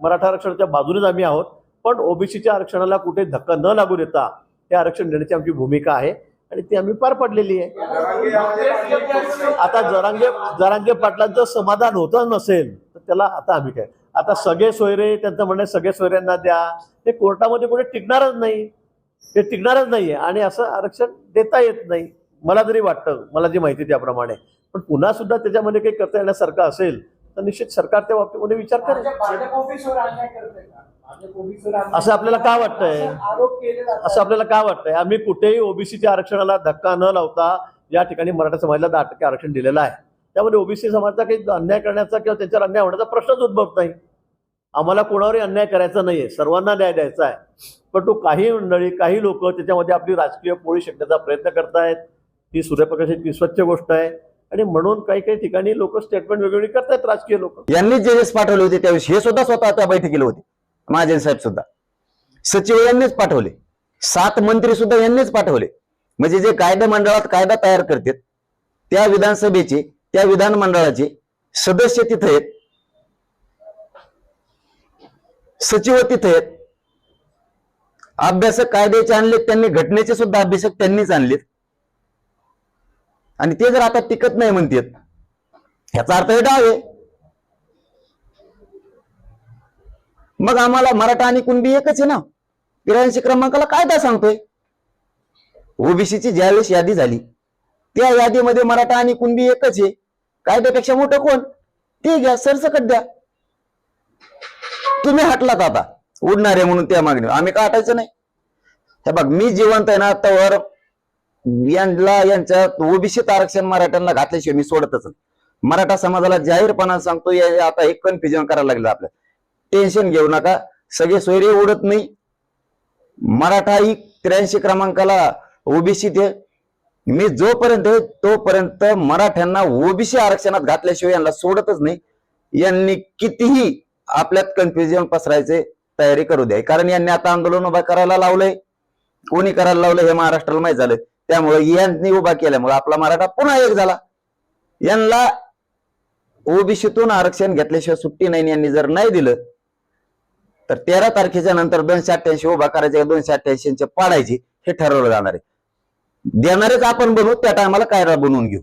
मराठा आरक्षणाच्या बाजूनेच आम्ही आहोत. पण ओबीसीच्या आरक्षणाला कुठे धक्का न लागू देता हे आरक्षण देण्याची आमची भूमिका आहे आणि ती आम्ही पार पडलेली आहे. आता जरांगे जरांगे पाटलांचं समाधान होतं नसेल तर त्याला आता आम्ही काय? आता सगळे सोयरे त्यांचं म्हणणं सगळे सोयऱ्यांना द्या. ते कोर्टामध्ये कुठे टिकणारच नाही. ते टिकणारच नाहीये आणि असं आरक्षण देता येत नाही. मला जरी वाटतं मला जी माहिती त्याप्रमाणे. पण पुन्हा सुद्धा त्याच्यामध्ये काही करता येण्यासारखं असेल तर निश्चित सरकार त्या बाबतीमध्ये विचार करेल. का? असं आपल्याला का वाटतंय? असा आपल्याला काय वाटतंय? आम्ही कुठेही ओबीसीच्या आरक्षणाला धक्का न लावता या ठिकाणी मराठा समाजाला दहा टक्के आरक्षण दिलेलं आहे. त्यामध्ये ओबीसी समाजाचा काही अन्याय करण्याचा किंवा त्यांच्यावर अन्याय होण्याचा प्रश्नच उद्भवत नाही. आम्हाला कोणावरही अन्याय करायचा नाहीये. सर्वांना न्याय द्यायचा आहे. पण तो काही मंडळी काही लोक त्याच्यामध्ये आपली राजकीय पोळी शेकण्याचा प्रयत्न करतायत. ही सूर्यप्रकाशाची स्वच्छ गोष्ट आहे. आणि म्हणून काही काही ठिकाणी लोक स्टेटमेंट वेगवेगळी करतायत राजकीय लोक. यांनी जे एस पाठवले होते त्यावेळेस हे सुद्धा स्वतः त्या बैठकीला होते. महाजन साहेब सुद्धा. सचिव यांनीच पाठवले. सात मंत्री सुद्धा यांनीच पाठवले. म्हणजे जे कायदा मंडळात कायदा तयार करतात त्या विधानसभेचे त्या विधानमंडळाचे सदस्य तिथे आहेत. सचिव तिथे आहेत. अभ्यासक कायद्याचे आणलेत त्यांनी घटनेचे सुद्धा अभ्यासक त्यांनीच आणलेत. आणि ते जर आता टिकत नाही म्हणतात ह्याचा अर्थ हे डाव आहे. मग आम्हाला मराठा आणि कुणबी एकच आहे ना? त्र्याऐंशी क्रमांकाला कायदा सांगतोय. ओबीसीची ज्यावेळेस यादी झाली त्या यादीमध्ये मराठा आणि कुणबी एकच आहे. कायद्यापेक्षा मोठं कोण? ते घ्या सरसकट द्या. तुम्ही हटलात आता उडणार आहे म्हणून त्या मागणी आम्ही का हटायचं नाही? हे बघ मी जिवंत आहे ना आतावर यांना यांच्या ओबीसीत आरक्षण मराठ्यांना घातल्याशिवाय मी सोडतच मराठा समाजाला जाहीरपणा सांगतो या- आता एक कन्फ्युजन करायला लागलं आपलं टेन्शन घेऊ नका. सगळे सोयरे उडत नाही. मराठा ही त्र्याऐंशी क्रमांकाला ओबीसी आहे. मी जोपर्यंत तोपर्यंत मराठ्यांना ओबीसी आरक्षणात घातल्याशिवाय यांना सोडतच नाही. यांनी कितीही आपल्यात कन्फ्युजन पसरायचे तयारी करू द्या. कारण यांनी आता आंदोलन उभा करायला लावलंय. कोणी करायला लावलं हे महाराष्ट्राला माहीत झालं त्यामुळे यांनी उभा केल्यामुळे आपला मराठा पुन्हा एक झाला. यांना ओबीसीतून आरक्षण घेतल्याशिवाय सुट्टी नाही यांनी जर नाही दिलं तर तेरा तारखेच्या नंतर दोनशे अठ्ठ्याऐंशी उभा करायचे दोनशे अठ्ठ्याऐंशी पाडायचे हे ठरवलं जाणार आहे. देणारेच आपण बनवू त्या टायमाला कायदा बनवून घेऊ.